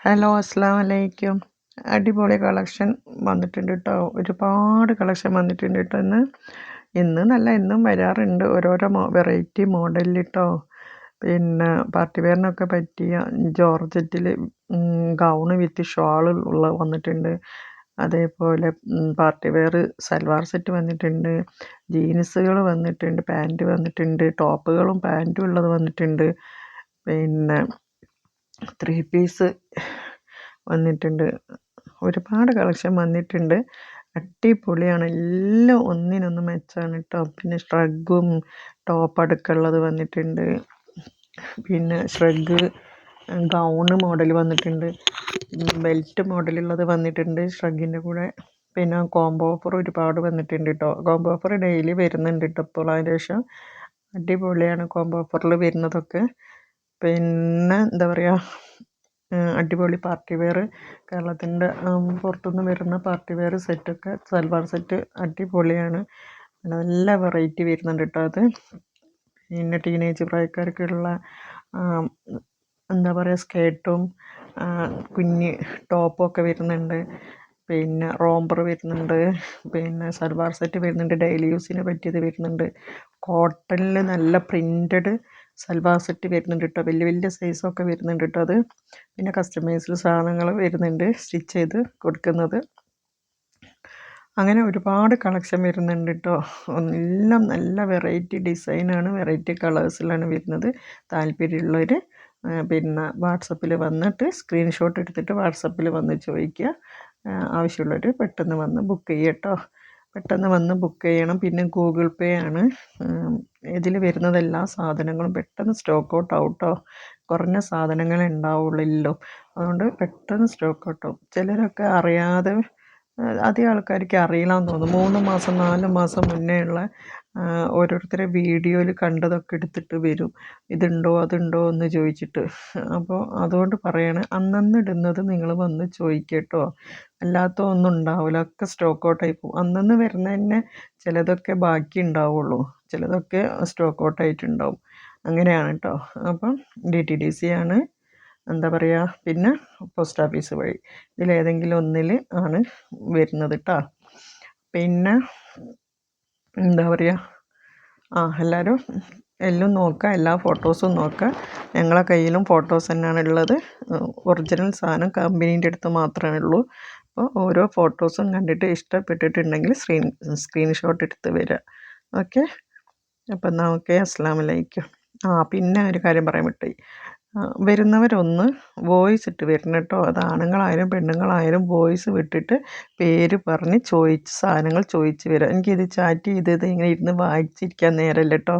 Hello അസ്സാം വലൈക്കും അടിപൊളി കളക്ഷൻ വന്നിട്ടുണ്ട് കേട്ടോ ഒരുപാട് കളക്ഷൻ വന്നിട്ടുണ്ട് കേട്ടോ ഇന്ന്. ഇന്ന് നല്ല ഇന്നും വരാറുണ്ട്. ഓരോരോ വെറൈറ്റി മോഡലിൽ കേട്ടോ പിന്നെ പാർട്ടി വെയറിനൊക്കെ പറ്റിയ ജോർജറ്റിൽ ഗൗൺ വിത്ത് ഷോൾ ഉള്ള വന്നിട്ടുണ്ട്. അതേപോലെ പാർട്ടി വെയർ സൽവാർ സെറ്റ് വന്നിട്ടുണ്ട്. ജീൻസുകൾ വന്നിട്ടുണ്ട് പാന്റ് വന്നിട്ടുണ്ട്. ടോപ്പുകളും പാന്റും ഉള്ളത് വന്നിട്ടുണ്ട്. പിന്നെ ത്രീ പീസ് വന്നിട്ടുണ്ട്. ഒരുപാട് കളക്ഷൻ വന്നിട്ടുണ്ട്. അടിപൊളിയാണ്. എല്ലാം ഒന്നിനൊന്ന് മെച്ചമാണ് കേട്ടോ പിന്നെ ഷ്രഗും ടോപ്പ് അടുക്കുള്ളത് വന്നിട്ടുണ്ട്. പിന്നെ ഷ്രഗ് ഗൗണ് മോഡൽ വന്നിട്ടുണ്ട്. ബെൽറ്റ് മോഡലുള്ളത് വന്നിട്ടുണ്ട്. ഷ്രഗിന്റെ കൂടെ പിന്നെ കോംബോ ഓഫർ ഒരുപാട് വന്നിട്ടുണ്ട് കേട്ടോ കോംബോ ഓഫർ ഡെയിലി വരുന്നുണ്ട് കേട്ടോ ഇപ്പോൾ അതിന് ശേഷം. അടിപൊളിയാണ് കോംബോ ഓഫറിൽ വരുന്നതൊക്കെ. പിന്നെ എന്താ പറയുക അടിപൊളി പാർട്ടി വെയർ കേരളത്തിന്റെ പുറത്തുനിന്ന് വരുന്ന പാർട്ടി വെയർ സെറ്റൊക്കെ സൽവാർ സെറ്റ് അടിപൊളിയാണ്. നല്ല വെറൈറ്റി വരുന്നുണ്ട് കേട്ടോ അത്. പിന്നെ ടീനേജ് പ്രായക്കാർക്കുള്ള എന്താ പറയുക സ്കേർട്ടും കുഞ്ഞ് ടോപ്പൊക്കെ വരുന്നുണ്ട്. പിന്നെ റോംബർ വരുന്നുണ്ട്. പിന്നെ സൽവാർ സെറ്റ് വരുന്നുണ്ട്. ഡെയിലി യൂസിന് പറ്റിയത് വരുന്നുണ്ട്. കോട്ടണിൽ നല്ല പ്രിന്റഡ് സൽവാർ സെറ്റ് വരുന്നുണ്ട് കേട്ടോ വലിയ വലിയ സൈസൊക്കെ വരുന്നുണ്ട് കേട്ടോ അത്. പിന്നെ കസ്റ്റമൈസ്ഡ് സാധനങ്ങൾ വരുന്നുണ്ട് സ്റ്റിച്ച് ചെയ്ത് കൊടുക്കുന്നത്. അങ്ങനെ ഒരുപാട് കളക്ഷൻ വരുന്നുണ്ട് കേട്ടോ എല്ലാം നല്ല വെറൈറ്റി ഡിസൈനാണ് വെറൈറ്റി കളേഴ്സിലാണ് വരുന്നത്. താല്പര്യമുള്ളവർ പിന്നെ വാട്സപ്പിൽ വന്നിട്ട് സ്ക്രീൻഷോട്ട് എടുത്തിട്ട് വാട്സപ്പിൽ വന്ന് ചോദിക്കുക. ആവശ്യമുള്ളവർ പെട്ടെന്ന് വന്ന് ബുക്ക് ചെയ്യട്ടോ പെട്ടെന്ന് വന്ന് ബുക്ക് ചെയ്യണം. പിന്നെ ഗൂഗിൾ പേ ആണ്. ഇതിൽ വരുന്നത് എല്ലാ സാധനങ്ങളും പെട്ടെന്ന് സ്റ്റോക്ക് ഔട്ട് ആവും കുറഞ്ഞ സാധനങ്ങളെ ഉണ്ടാവുള്ളല്ലോ. അതുകൊണ്ട് പെട്ടെന്ന് സ്റ്റോക്ക് ഔട്ട് ആവും. ചിലരൊക്കെ അറിയാതെ അധികം ആൾക്കാർക്ക് അറിയില്ല എന്ന് തോന്നുന്നു. മൂന്ന് മാസം നാല് മാസം മുന്നേ ഉള്ള ഓരോരുത്തരെ വീഡിയോയിൽ കണ്ടതൊക്കെ എടുത്തിട്ട് വരും. ഇതുണ്ടോ അതുണ്ടോ എന്ന് ചോദിച്ചിട്ട്. അപ്പോൾ അതുകൊണ്ട് പറയാണ് അന്നന്ന് ഇടുന്നത് നിങ്ങൾ വന്ന് ചോദിക്കട്ടോ. അല്ലാത്ത ഒന്നും ഉണ്ടാവില്ല ഒക്കെ സ്റ്റോക്ക് ഔട്ടായി പോകും. അന്നന്ന് വരുന്ന തന്നെ ചിലതൊക്കെ ബാക്കി ഉണ്ടാവുള്ളൂ. ചിലതൊക്കെ സ്റ്റോക്ക് ഔട്ട് ആയിട്ടുണ്ടാവും. അങ്ങനെയാണ് കേട്ടോ അപ്പം ഡി ടി ഡി സി ആണ്. എന്താ പറയുക പിന്നെ പോസ്റ്റ് ഓഫീസ് വഴി. ഇതിലേതെങ്കിലും ഒന്നിൽ ആണ് വരുന്നത് കേട്ടോ പിന്നെ എന്താ പറയുക ആ എല്ലാവരും എല്ലാം നോക്കുക എല്ലാ ഫോട്ടോസും നോക്കുക ഞങ്ങളെ കയ്യിലും ഫോട്ടോസ് തന്നെയാണ് ഉള്ളത്. ഒറിജിനൽ സാധനം കമ്പനീന്റെ അടുത്ത് മാത്രമേ ഉള്ളൂ. അപ്പോൾ ഓരോ ഫോട്ടോസും കണ്ടിട്ട് ഇഷ്ടപ്പെട്ടിട്ടുണ്ടെങ്കിൽ സ്ക്രീൻ സ്ക്രീൻഷോട്ട് എടുത്ത് വരിക ഓക്കെ? അപ്പം എന്നാൽ ഓക്കെ അസ്സാം വലൈക്കും ആ പിന്നെ ഒരു കാര്യം പറയാൻ വിട്ടുപോയി വരുന്നവരൊന്ന് വോയിസ് ഇട്ട് വരണം കേട്ടോ. അത് ആണുങ്ങളായാലും പെണ്ണുങ്ങളായാലും വോയിസ് വിട്ടിട്ട് പേര് പറഞ്ഞ് ചോദിച്ച് സാധനങ്ങൾ ചോദിച്ച് വരാം. എനിക്കിത് ചാറ്റ് ചെയ്തത് ഇങ്ങനെ ഇരുന്ന് വായിച്ചിരിക്കാൻ നേരമല്ല കേട്ടോ.